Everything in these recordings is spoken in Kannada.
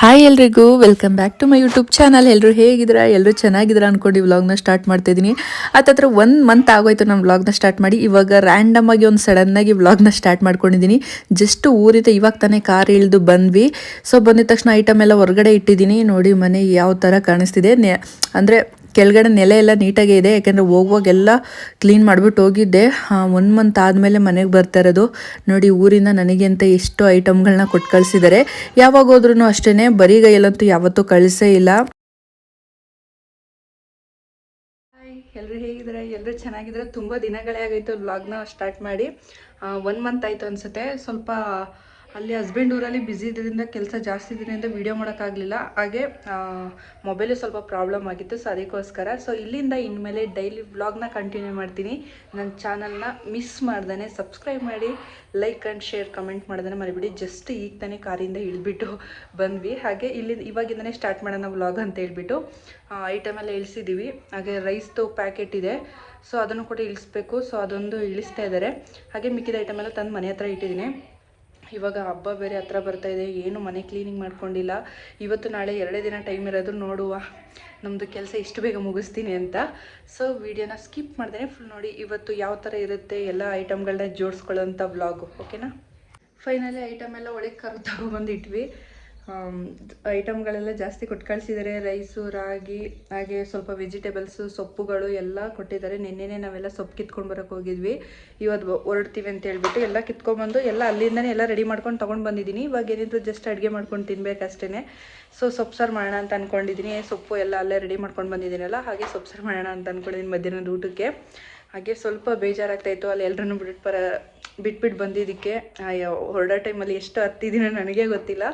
ಹಾಯ್ ಎಲ್ರಿಗೂ welcome back to my YouTube channel ಎಲ್ಲರೂ ಹೇಗಿದ್ದೀರಾ? ಎಲ್ಲರೂ ಚೆನ್ನಾಗಿದ್ದೀರಾ ಅಂದ್ಕೊಂಡು ಈ ವ್ಲಾಗ್ನ ಸ್ಟಾರ್ಟ್ ಮಾಡ್ತಿದ್ದೀನಿ ಹತ್ತತ್ರ ಒಂದು ಮಂತ್ ಆಗೋಯ್ತು ನಾನು ವ್ಲಾಗ್ನ ಸ್ಟಾರ್ಟ್ ಮಾಡಿ. ಇವಾಗ ರ್ಯಾಂಡಮ್ ಆಗಿ ಒಂದು ಸಡನ್ನಾಗಿ ವ್ಲಾಗ್ನ ಸ್ಟಾರ್ಟ್ ಮಾಡ್ಕೊಂಡಿದ್ದೀನಿ ಜಸ್ಟ್ ಊರಿಂದ ಇವಾಗ ತಾನೇ ಕಾರ್ ಇಳಿದು ಬಂದ್ವಿ. ಸೊ ಬಂದಿದ ತಕ್ಷಣ ಐಟಮ್ ಎಲ್ಲ ಹೊರಗಡೆ ಇಟ್ಟಿದ್ದೀನಿ ನೋಡಿ ಮನೆ ಯಾವ ಥರ ಕಾಣಿಸ್ತಿದೆ ಅಂದರೆ ಕೆಳಗಡೆ ನೆಲೆ ಎಲ್ಲ ನೀಟಾಗೆ ಇದೆ, ಯಾಕೆಂದರೆ ಹೋಗುವಾಗೆಲ್ಲ ಕ್ಲೀನ್ ಮಾಡಿಬಿಟ್ಟು ಹೋಗಿದ್ದೆ. ಒನ್ ಮಂತ್ ಆದಮೇಲೆ ಮನೆಗೆ ಬರ್ತಾ ಇರೋದು. ನೋಡಿ, ಊರಿಂದ ನನಗೆ ಅಂತ ಎಷ್ಟು ಐಟಮ್ಗಳನ್ನ ಕೊಟ್ಟು ಕಳಿಸಿದ್ದಾರೆ ಯಾವಾಗ ಹೋದ್ರೂ ಅಷ್ಟೇ ಬರಿಗೈಯಲ್ಲಂತೂ ಯಾವತ್ತೂ ಕಳಿಸೇ ಇಲ್ಲ. ಎಲ್ಲರೂ ಹೇಗಿದ್ದಾರೆ? ಎಲ್ಲರೂ ಚೆನ್ನಾಗಿದ್ದಾರೆ? ತುಂಬ ದಿನಗಳೇ ಆಗೈತು ವ್ಲಾಗ್ನ ಸ್ಟಾರ್ಟ್ ಮಾಡಿ. ಒನ್ ಮಂತ್ ಆಯಿತು ಅನಿಸುತ್ತೆ. ಸ್ವಲ್ಪ ಅಲ್ಲಿ ಹಸ್ಬೆಂಡ್ ಊರಲ್ಲಿ ಬ್ಯುಸಿ ಇದ್ದರಿಂದ ಕೆಲಸ ಜಾಸ್ತಿ ಇದರಿಂದ ವೀಡಿಯೋ ಮಾಡೋಕ್ಕಾಗಲಿಲ್ಲ. ಹಾಗೆ ಮೊಬೈಲು ಸ್ವಲ್ಪ ಪ್ರಾಬ್ಲಮ್ ಆಗಿತ್ತು ಸೊ ಅದಕ್ಕೋಸ್ಕರ ಸೊ ಇಲ್ಲಿಂದ ಇನ್ಮೇಲೆ ಡೈಲಿ ವ್ಲಾಗ್ನ ಕಂಟಿನ್ಯೂ ಮಾಡ್ತೀನಿ. ನನ್ನ ಚಾನಲ್ನ ಮಿಸ್ ಮಾಡ್ದೇ ಸಬ್ಸ್ಕ್ರೈಬ್ ಮಾಡಿ ಲೈಕ್ ಆ್ಯಂಡ್ ಶೇರ್ ಕಮೆಂಟ್ ಮಾಡ್ದೇ ಮರಿಬಿಡಿ. ಜಸ್ಟ್ ಈಗ ತಾನೇ ಕಾರಿಂದ ಇಳಿಬಿಟ್ಟು ಬಂದ್ವಿ. ಹಾಗೆ ಇಲ್ಲಿ, ಇವಾಗಿಂದನೇ ಸ್ಟಾರ್ಟ್ ಮಾಡೋಣ ವ್ಲಾಗ್ ಅಂತ ಹೇಳ್ಬಿಟ್ಟು ಐಟಮ್ ಎಲ್ಲ ಇಳಿಸಿದ್ದೀವಿ ಹಾಗೆ ರೈಸ್ದು ಪ್ಯಾಕೆಟ್ ಇದೆ. ಸೊ ಅದನ್ನು ಕೂಡ ಇಳಿಸ್ಬೇಕು. ಸೊ ಅದೊಂದು ಇಳಿಸ್ತಾ ಇದ್ದಾರೆ ಹಾಗೆ ಮಿಕ್ಕಿದ ಐಟಮೆಲ್ಲ ತಂದು ಮನೆ ಹತ್ರ ಇಟ್ಟಿದ್ದೀನಿ. ಇವಾಗ ಹಬ್ಬ ಬೇರೆ ಹತ್ರ ಬರ್ತಾ ಇದೆ, ಏನು ಮನೆ ಕ್ಲೀನಿಂಗ್ ಮಾಡ್ಕೊಂಡಿಲ್ಲ. ಇವತ್ತು ನಾಳೆ ಎರಡೇ ದಿನ ಟೈಮ್ ಇರೋದು, ನೋಡುವ ನಮ್ಮದು ಕೆಲಸ ಇಷ್ಟು ಬೇಗ ಮುಗಿಸ್ತೀನಿ ಅಂತ. ಸೊ ವಿಡಿಯೋನ ಸ್ಕಿಪ್ ಮಾಡ್ದೇನೆ ಫುಲ್ ನೋಡಿ ಇವತ್ತು ಯಾವ ಥರ ಇರುತ್ತೆ, ಎಲ್ಲ ಐಟಮ್ಗಳನ್ನ ಜೋಡಿಸ್ಕೊಳ್ಳೋಂಥ ವ್ಲಾಗು ಓಕೆನಾ ಫೈನಲಿ ಐಟಮ್ ಎಲ್ಲ ಒಳಗೆ ಕರು ತಗೊಬಂದಿಟ್ವಿ. ಐಟಮ್ಗಳೆಲ್ಲ ಜಾಸ್ತಿ ಕೊಟ್ಟು ಕಳಿಸಿದ್ದಾರೆ ರೈಸು, ರಾಗಿ, ಹಾಗೆ ಸ್ವಲ್ಪ ವೆಜಿಟೇಬಲ್ಸು, ಸೊಪ್ಪುಗಳು ಎಲ್ಲ ಕೊಟ್ಟಿದ್ದಾರೆ ನಿನ್ನೆನೆ ನಾವೆಲ್ಲ ಸೊಪ್ಪು ಕಿತ್ಕೊಂಡು ಬರೋಕ್ಕೆ ಹೋಗಿದ್ವಿ. ಇವತ್ತು ಹೊರಡ್ತೀವಿ ಅಂತ ಹೇಳ್ಬಿಟ್ಟು ಎಲ್ಲ ಕಿತ್ಕೊಂಡ್ಬಂದು ಎಲ್ಲ ಅಲ್ಲಿಂದನೇ ಎಲ್ಲ ರೆಡಿ ಮಾಡ್ಕೊಂಡು ತೊಗೊಂಡು ಬಂದಿದ್ದೀನಿ. ಇವಾಗ ಏನಿದ್ರು ಜಸ್ಟ್ ಅಡುಗೆ ಮಾಡ್ಕೊಂಡು ತಿನ್ಬೇಕಷ್ಟೇ ಸೊ, ಸೊಪ್ಪು ಸಾರು ಮಾಡೋಣ ಅಂತ ಅಂದ್ಕೊಂಡಿದ್ದೀನಿ ಸೊಪ್ಪು ಎಲ್ಲ ಅಲ್ಲೇ ರೆಡಿ ಮಾಡ್ಕೊಂಡು ಬಂದಿದ್ದೀನಲ್ಲ, ಹಾಗೆ ಸೊಪ್ಪು ಸಾರು ಮಾಡೋಣ ಅಂತ ಅಂದ್ಕೊಂಡಿದ್ದೀನಿ ಮಧ್ಯಾಹ್ನದ ಊಟಕ್ಕೆ. ಹಾಗೆ ಸ್ವಲ್ಪ ಬೇಜಾರಾಗ್ತಾಯಿತ್ತು ಅಲ್ಲಿ ಎಲ್ಲರನ್ನು ಬಿಟ್ಟು ಬರ ಬಿಟ್ಬಿಟ್ಟು ಬಂದಿದ್ದಕ್ಕೆ ಹೊರಡೋ ಟೈಮಲ್ಲಿ ಎಷ್ಟು ಹತ್ತಿದ್ದೀನೋ ನನಗೆ ಗೊತ್ತಿಲ್ಲ.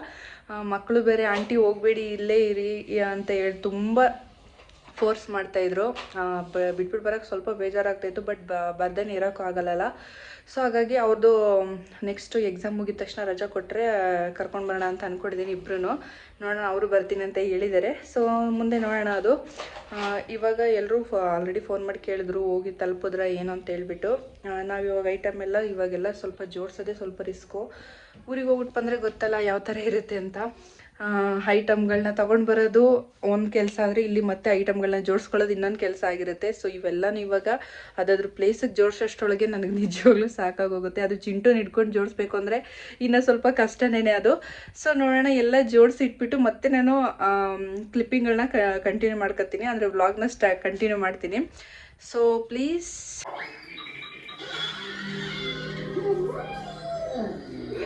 ಮಕ್ಕಳು ಬೇರೆ ಆಂಟಿ ಹೋಗಬೇಡಿ ಇಲ್ಲೇ ಇರಿ ಅಂತ ಹೇಳಿ ತುಂಬ ಫೋರ್ಸ್ ಮಾಡ್ತಾಯಿದ್ರು ಬಿಟ್ಬಿಟ್ಟು ಬರೋಕ್ಕೆ ಸ್ವಲ್ಪ ಬೇಜಾರಾಗ್ತಾಯಿತ್ತು ಬಟ್ ಬರ್ದೇ ಇರೋಕ್ಕೂ ಆಗಲ್ಲಲ್ಲ. ಸೊ ಹಾಗಾಗಿ ಅವ್ರದ್ದು ನೆಕ್ಸ್ಟು ಎಕ್ಸಾಮ್ ಮುಗಿದ ತಕ್ಷಣ ರಜಾ ಕೊಟ್ಟರೆ ಕರ್ಕೊಂಡು ಬರೋಣ ಅಂತ ಅಂದ್ಕೊಂಡಿದ್ದೀನಿ ಇಬ್ರು ನೋಡೋಣ, ಅವರು ಬರ್ತೀನಿ ಅಂತ ಹೇಳಿದ್ದಾರೆ ಸೊ ಮುಂದೆ ನೋಡೋಣ ಅದು. ಇವಾಗ ಎಲ್ಲರೂ ಆಲ್ರೆಡಿ ಫೋನ್ ಮಾಡಿ ಕೇಳಿದ್ರು, ಹೋಗಿ ತಲುಪಿದ್ರ ಏನು ಅಂತ ಹೇಳ್ಬಿಟ್ಟು. ನಾವು ಇವಾಗ ಐಟಮ್ ಎಲ್ಲ ಇವಾಗೆಲ್ಲ ಸ್ವಲ್ಪ ಜೋಡಿಸೋದೇ ಸ್ವಲ್ಪ ರಿಸ್ಕು ಊರಿಗೆ ಹೋಗ್ಬಿಟ್ಟು ಬಂದರೆ ಗೊತ್ತಲ್ಲ ಯಾವ ಥರ ಇರುತ್ತೆ ಅಂತ. ಐಟಮ್ಗಳನ್ನ ತೊಗೊಂಡು ಬರೋದು ಒಂದು ಕೆಲಸ ಆದರೆ ಇಲ್ಲಿ ಮತ್ತೆ ಐಟಮ್ಗಳನ್ನ ಜೋಡಿಸ್ಕೊಳ್ಳೋದು ಇನ್ನೊಂದು ಕೆಲಸ ಆಗಿರುತ್ತೆ. ಸೊ ಇವೆಲ್ಲನೂ ಇವಾಗ ಅದಾದ್ರ ಪ್ಲೇಸಿಗೆ ಜೋಡಿಸೋಷ್ಟೊಳಗೆ ನನಗೆ ನಿಜವಾಗ್ಲೂ ಸಾಕಾಗೋಗುತ್ತೆ. ಅದು ಚಿಂಟು ಹಿಡ್ಕೊಂಡು ಜೋಡಿಸ್ಬೇಕು ಅಂದರೆ ಇನ್ನೂ ಸ್ವಲ್ಪ ಕಷ್ಟನೇ ಅದು. ಸೊ ನೋಡೋಣ, ಎಲ್ಲ ಜೋಡಿಸಿ ಇಟ್ಬಿಟ್ಟು ಮತ್ತೆ ನಾನು ಕ್ಲಿಪ್ಪಿಂಗ್ಗಳನ್ನ ಕಂಟಿನ್ಯೂ ಮಾಡ್ಕೊತೀನಿ ಅಂದರೆ ವ್ಲಾಗ್ನ ಸ್ಟಾ ಕಂಟಿನ್ಯೂ ಮಾಡ್ತೀನಿ. ಸೊ ಪ್ಲೀಸ್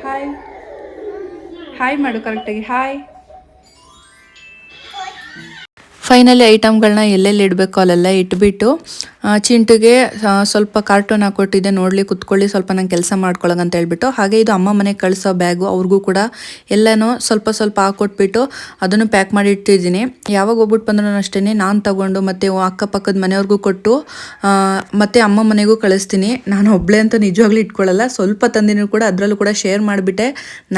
ಹಾಯ್ ಹಾಯ್ ಮಾಡು ಕರೆಕ್ಟಾಗಿ ಹಾಯ್ ಫೈನಲಿ ಐಟಮ್ಗಳನ್ನ ಎಲ್ಲೆಲ್ಲಿ ಇಡಬೇಕು ಅಲ್ಲೆಲ್ಲ ಇಟ್ಬಿಟ್ಟು ಚಿಂಟುಗೆ ಸ್ವಲ್ಪ ಕಾರ್ಟೂನ್ ಹಾಕೊಟ್ಟಿದ್ದೆ ನೋಡಲಿ, ಕುತ್ಕೊಳ್ಳಿ, ಸ್ವಲ್ಪ ನಂಗೆ ಕೆಲಸ ಅಂತ ಹೇಳ್ಬಿಟ್ಟು. ಹಾಗೆ ಇದು ಅಮ್ಮ ಮನೆಗೆ ಕಳಿಸೋ ಬ್ಯಾಗು, ಅವ್ರಿಗೂ ಕೂಡ ಎಲ್ಲನೂ ಸ್ವಲ್ಪ ಸ್ವಲ್ಪ ಹಾಕೊಟ್ಬಿಟ್ಟು ಅದನ್ನು ಪ್ಯಾಕ್ ಮಾಡಿ ಇಟ್ಟಿದ್ದೀನಿ. ಯಾವಾಗ ಹೋಗ್ಬಿಟ್ಟು ಬಂದ್ರೂ ಅಷ್ಟೇ ನಾನು ತಗೊಂಡು ಮತ್ತು ಅಕ್ಕಪಕ್ಕದ ಮನೆಯವ್ರಿಗೂ ಕೊಟ್ಟು ಮತ್ತು ಅಮ್ಮ ಮನೆಗೂ ಕಳಿಸ್ತೀನಿ. ನಾನು ಒಬ್ಬಳೇ ಅಂತ ನಿಜವಾಗ್ಲೂ ಇಟ್ಕೊಳ್ಳಲ್ಲ ಸ್ವಲ್ಪ ತಂದಿನೂ ಕೂಡ ಅದರಲ್ಲೂ ಕೂಡ ಶೇರ್ ಮಾಡಿಬಿಟ್ಟೆ.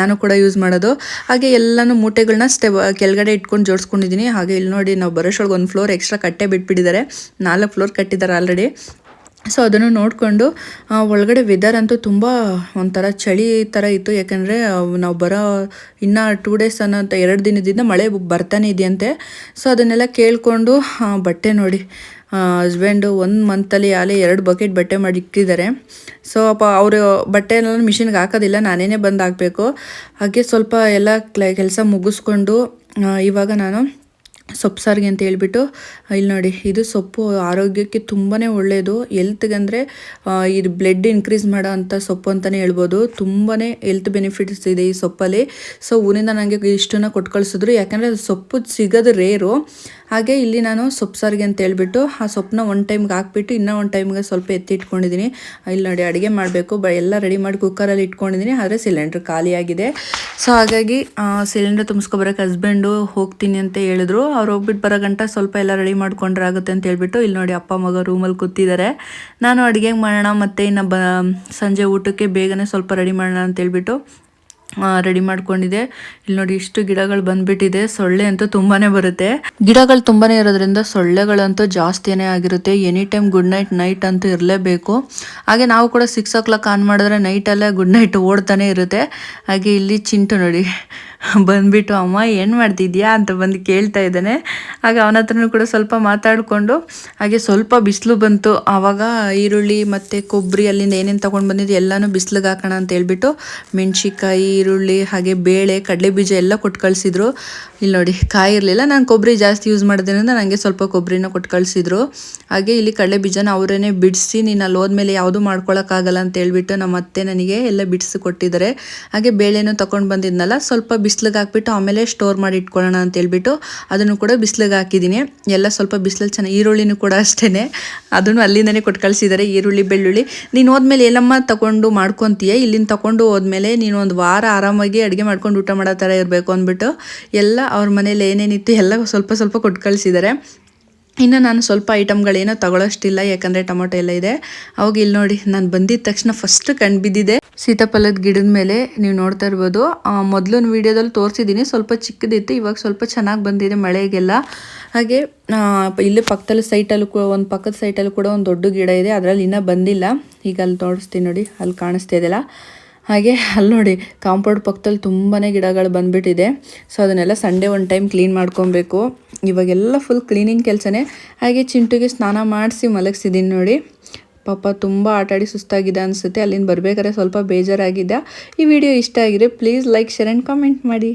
ನಾನು ಕೂಡ ಯೂಸ್ ಮಾಡೋದು. ಹಾಗೆ ಎಲ್ಲನೂ ಮೂಟೆಗಳನ್ನ ಸ್ಟೆ ಕೆಳಗಡೆ ಇಟ್ಕೊಂಡು ಜೋಡಿಸ್ಕೊಂಡಿದ್ದೀನಿ. ಹಾಗೆ ಇಲ್ಲಿ ನೋಡಿ, ನಾವು ಬರೋಷ್ಟೊಳಗೆ ಒಂದು ಫ್ಲೋರ್ ಎಕ್ಸ್ಟ್ರಾ ಕಟ್ಟೆ ಬಿಟ್ಬಿಟ್ಟಿದ್ದಾರೆ ನಾಲ್ಕು ಫ್ಲೋರ್ ಕಟ್ಟಿದ್ದಾರೆ ಆಲ್ರೆಡಿ ಸೊ ಅದನ್ನು ನೋಡಿಕೊಂಡು ಒಳಗಡೆ ವೆದರ್ ಅಂತೂ ತುಂಬ ಒಂಥರ ಚಳಿ ಥರ ಇತ್ತು. ಯಾಕಂದರೆ ನಾವು ಬರೋ ಇನ್ನು ಟೂ ಡೇಸ್ ಅನ್ನೋ ಎರಡು ದಿನದಿಂದ ಮಳೆ ಬರ್ತಾನೆ ಇದೆಯಂತೆ. ಸೊ ಅದನ್ನೆಲ್ಲ ಕೇಳಿಕೊಂಡು ಬಟ್ಟೆ ನೋಡಿ. ಹಸ್ಬೆಂಡು ಒಂದು ಮಂತಲ್ಲಿ ಆಲೆ ಎರಡು ಬಕೆಟ್ ಬಟ್ಟೆ ಮಾಡಿ ಇಟ್ಟಿದ್ದಾರೆ ಸೊ ಅಪ್ಪ, ಅವರು ಬಟ್ಟೆ ಎಲ್ಲ ಮಿಷಿನ್ಗೆ ಹಾಕೋದಿಲ್ಲ, ನಾನೇನೇ ಬಂದು ಹಾಕಬೇಕು. ಹಾಗೆ ಸ್ವಲ್ಪ ಎಲ್ಲ ಕೆಲಸ ಮುಗಿಸ್ಕೊಂಡು ಇವಾಗ ನಾನು ಸೊಪ್ಪು ಸಾರಿಗೆ ಅಂತ ಹೇಳ್ಬಿಟ್ಟು ಇಲ್ಲಿ ನೋಡಿ, ಇದು ಸೊಪ್ಪು ಆರೋಗ್ಯಕ್ಕೆ ತುಂಬಾ ಒಳ್ಳೆಯದು ಎಲ್ತ್ಗಂದರೆ ಇದು ಬ್ಲಡ್ ಇನ್ಕ್ರೀಸ್ ಮಾಡೋ ಅಂಥ ಸೊಪ್ಪು ಅಂತಲೇ ಹೇಳ್ಬೋದು. ತುಂಬಾ ಹೆಲ್ತ್ ಬೆನಿಫಿಟ್ಸ್ ಇದೆ ಈ ಸೊಪ್ಪಲ್ಲಿ. ಸೊ ಊರಿಂದ ನನಗೆ ಇಷ್ಟನ್ನು ಕೊಟ್ಟು ಕಳಿಸಿದ್ರು ಯಾಕಂದರೆ ಸೊಪ್ಪು ಸಿಗೋದು ರೇರು ಹಾಗೆ ಇಲ್ಲಿ ನಾನು ಸೊಪ್ಪು ಸಾರಿಗೆ ಅಂತ ಹೇಳ್ಬಿಟ್ಟು ಆ ಸೊಪ್ಪನ್ನ ಒನ್ ಟೈಮ್ಗೆ ಹಾಕ್ಬಿಟ್ಟು ಇನ್ನೂ ಒಂದು ಟೈಮ್ಗೆ ಸ್ವಲ್ಪ ಎತ್ತಿ ಇಟ್ಕೊಂಡಿದ್ದೀನಿ. ಇಲ್ಲಿ ನೋಡಿ ಅಡುಗೆ ಮಾಡಬೇಕು. ಬ ಎಲ್ಲ ರೆಡಿ ಮಾಡಿ ಕುಕ್ಕರಲ್ಲಿ ಇಟ್ಕೊಂಡಿದ್ದೀನಿ. ಆದರೆ ಸಿಲಿಂಡ್ರ್ ಖಾಲಿಯಾಗಿದೆ ಸೊ ಹಾಗಾಗಿ ಸಿಲಿಂಡ್ರ್ ತುಂಬಿಸ್ಕೊಬರಕ್ಕೆ ಹಸ್ಬೆಂಡು ಹೋಗ್ತೀನಿ ಅಂತ ಹೇಳಿದ್ರು. ಅವ್ರು ಹೋಗ್ಬಿಟ್ಟು ಬರೋ ಗಂಟ ಸ್ವಲ್ಪ ಎಲ್ಲ ರೆಡಿ ಮಾಡ್ಕೊಂಡ್ರೆ ಆಗುತ್ತೆ ಅಂತ ಹೇಳ್ಬಿಟ್ಟು ಇಲ್ಲಿ ನೋಡಿ ಅಪ್ಪ, ಮಗ ರೂಮಲ್ಲಿ ಕೂತಿದ್ದಾರೆ. ನಾನು ಅಡುಗೆ ಮಾಡೋಣ ಮತ್ತು ಇನ್ನು ಸಂಜೆ ಊಟಕ್ಕೆ ಬೇಗನೆ ಸ್ವಲ್ಪ ರೆಡಿ ಮಾಡೋಣ ಅಂತ ಹೇಳ್ಬಿಟ್ಟು ರೆಡಿ ಮಾಡ್ಕೊಂಡಿದೆ. ಇಲ್ಲಿ ನೋಡಿ ಇಷ್ಟು ಗಿಡಗಳು ಬಂದ್ಬಿಟ್ಟಿದೆ. ಸೊಳ್ಳೆ ಅಂತೂ ತುಂಬಾನೇ ಬರುತ್ತೆ. ಗಿಡಗಳು ತುಂಬಾನೇ ಇರೋದ್ರಿಂದ ಸೊಳ್ಳೆಗಳಂತೂ ಜಾಸ್ತಿನೇ ಆಗಿರುತ್ತೆ. Any time good night night ಅಂತೂ ಇರಲೇಬೇಕು. ಹಾಗೆ ನಾವು ಕೂಡ ಸಿಕ್ಸ್ ಓ ಕ್ಲಾಕ್ ಆನ್ ಮಾಡಿದ್ರೆ ನೈಟಲ್ಲೇ ಗುಡ್ ನೈಟ್ ಓಡ್ತಾನೆ ಇರುತ್ತೆ. ಹಾಗೆ ಇಲ್ಲಿ ಚಿಂಟು ನೋಡಿ. ಬಂದ್ಬಿಟ್ಟು, ಅಮ್ಮ, ಏನು ಮಾಡ್ತಿದ್ಯಾ? ಅಂತ ಬಂದು ಕೇಳ್ತಾ ಇದ್ದಾನೆ. ಆಗ ಅವನ ಹತ್ರನೂ ಕೂಡ ಸ್ವಲ್ಪ ಮಾತಾಡಿಕೊಂಡು, ಹಾಗೆ ಸ್ವಲ್ಪ ಬಿಸಿಲು ಬಂತು. ಆವಾಗ ಈರುಳ್ಳಿ ಮತ್ತು ಕೊಬ್ಬರಿ ಅಲ್ಲಿಂದ ಏನೇನು ತೊಗೊಂಡು ಬಂದಿದ್ದು ಎಲ್ಲನೂ ಬಿಸಿಲಿಗೆ ಹಾಕೋಣ ಅಂತ ಹೇಳ್ಬಿಟ್ಟು ಮೆಣಸಿಕಾಯಿ ಈರುಳ್ಳಿ, ಹಾಗೆ ಬೇಳೆ ಕಡಲೆ ಬೀಜ ಎಲ್ಲ ಕೊಟ್ಟು ಕಳಿಸಿದ್ರು. ಇಲ್ಲಿ ನೋಡಿ, ಕಾಯಿ ಇರಲಿಲ್ಲ. ನಾನು ಕೊಬ್ಬರಿ ಜಾಸ್ತಿ ಯೂಸ್ ಮಾಡೋದ್ರಿಂದ ನನಗೆ ಸ್ವಲ್ಪ ಕೊಬ್ಬರಿನ ಕೊಟ್ಟು ಕಳಿಸಿದ್ರು. ಹಾಗೆ ಇಲ್ಲಿ ಕಡಲೆ ಬೀಜನ ಅವರೇನೆ ಬಿಡಿಸಿ ನೀನು ಅಲ್ಲಿ ಹೋದ್ಮೇಲೆ ಯಾವುದೂ ಮಾಡ್ಕೊಳಕ್ಕಾಗಲ್ಲ ಅಂತ ಹೇಳ್ಬಿಟ್ಟು ನಮ್ಮ ಅತ್ತೆ ನನಗೆ ಎಲ್ಲ ಬಿಡಿಸಿ ಕೊಟ್ಟಿದ್ದಾರೆ. ಹಾಗೆ ಬೇಳೆನೂ ತೊಗೊಂಡು ಬಂದಿದ್ನಲ್ಲ, ಸ್ವಲ್ಪ ಬಿಸಿಲಿಗೆ ಹಾಕ್ಬಿಟ್ಟು ಆಮೇಲೆ ಸ್ಟೋರ್ ಮಾಡಿ ಇಟ್ಕೊಳ್ಳೋಣ ಅಂತ ಹೇಳ್ಬಿಟ್ಟು ಅದನ್ನು ಕೂಡ ಬಿಸಿಲಿಗೆ ಹಾಕಿದ್ದೀನಿ. ಎಲ್ಲ ಸ್ವಲ್ಪ ಬಿಸಿಲಲ್ಲಿ ಚೆನ್ನಾಗಿ, ಈರುಳ್ಳಿನೂ ಕೂಡ ಅಷ್ಟೇ ಅದನ್ನು ಅಲ್ಲಿಂದನೇ ಕೊಟ್ಟು ಕಳಿಸಿದ್ದಾರೆ, ಈರುಳ್ಳಿ, ಬೆಳ್ಳುಳ್ಳಿ. ನೀನು ಹೋದ್ಮೇಲೆ ಎಲ್ಲಮ್ಮ ತಗೊಂಡು ಮಾಡ್ಕೊತೀಯ? ಇಲ್ಲಿಂದ ತಗೊಂಡು ಹೋದ್ಮೇಲೆ ನೀನು ಒಂದು ವಾರ ಆರಾಮಾಗಿ ಅಡುಗೆ ಮಾಡ್ಕೊಂಡು ಊಟ ಮಾಡೋ ಥರ ಇರಬೇಕು ಅಂದ್ಬಿಟ್ಟು ಎಲ್ಲ ಅವ್ರ ಮನೇಲಿ ಏನೇನಿತ್ತು ಎಲ್ಲ ಸ್ವಲ್ಪ ಸ್ವಲ್ಪ ಕೊಟ್ಟು ಕಳಿಸಿದ್ದಾರೆ ಇನ್ನು ನಾನು ಸ್ವಲ್ಪ ಐಟಮ್ಗಳೇನೋ ತಗೊಳ್ಳೋಷ್ಟಿಲ್ಲ ಯಾಕಂದರೆ ಟೊಮೊಟೊ ಎಲ್ಲ ಇದೆ. ಅವಾಗ ಇಲ್ಲಿ ನೋಡಿ, ನಾನು ಬಂದಿದ್ದ ತಕ್ಷಣ ಫಸ್ಟ್ ಕಂಡು ಬಿದ್ದಿದೆ. ಸೀತಾಫಲದ ಗಿಡದ ಮೇಲೆ ನೀವು ನೋಡ್ತಾ ಇರ್ಬೋದು. ಮೊದಲು ವೀಡಿಯೋದಲ್ಲಿ ತೋರಿಸಿದ್ದೀನಿ ಸ್ವಲ್ಪ ಚಿಕ್ಕದಿತ್ತು, ಇವಾಗ ಸ್ವಲ್ಪ ಚೆನ್ನಾಗಿ ಬಂದಿದೆ ಮಳೆಗೆಲ್ಲ. ಹಾಗೆ ಇಲ್ಲಿ ಪಕ್ಕದಲ್ಲಿ ಸೈಟಲ್ಲೂ ಕೂಡ ಒಂದು ಪಕ್ಕದ ಸೈಟಲ್ಲೂ ಕೂಡ ಒಂದು ದೊಡ್ಡ ಗಿಡ ಇದೆ, ಅದರಲ್ಲಿ ಇನ್ನೂ ಬಂದಿಲ್ಲ. ಈಗ ಅಲ್ಲಿ ತೋರಿಸ್ತೀನಿ ನೋಡಿ, ಅಲ್ಲಿ ಕಾಣಿಸ್ತಾ ಇದೆಯಲ್ಲ ಹಾಗೆ ಅಲ್ಲಿ ನೋಡಿ ಕಾಂಪೌಂಡ್ ಪಕ್ಕದಲ್ಲಿ ತುಂಬಾ ಗಿಡಗಳು ಬಂದ್ಬಿಟ್ಟಿದೆ. ಸೊ ಅದನ್ನೆಲ್ಲ ಸಂಡೇ ಒನ್ ಟೈಮ್ ಕ್ಲೀನ್ ಮಾಡ್ಕೊಬೇಕು. ಇವಾಗೆಲ್ಲ ಫುಲ್ ಕ್ಲೀನಿಂಗ್ ಕೆಲಸನೇ. ಹಾಗೆ ಚಿಂಟುಗೆ ಸ್ನಾನ ಮಾಡಿಸಿ ಮಲಗಿಸಿದ್ದೀನಿ ನೋಡಿ. ಪಾಪ ತುಂಬ ಆಟಾಡಿ ಸುಸ್ತಾಗಿದೆ ಅನಿಸುತ್ತೆ. ಅಲ್ಲಿಂದ ಬರ್ಬೇಕಾದ್ರೆ ಸ್ವಲ್ಪ ಬೇಜಾರಾಗಿದ್ದ ಈ ವಿಡಿಯೋ ಇಷ್ಟ ಆಗಿದೆ please like share and comment ಮಾಡಿ.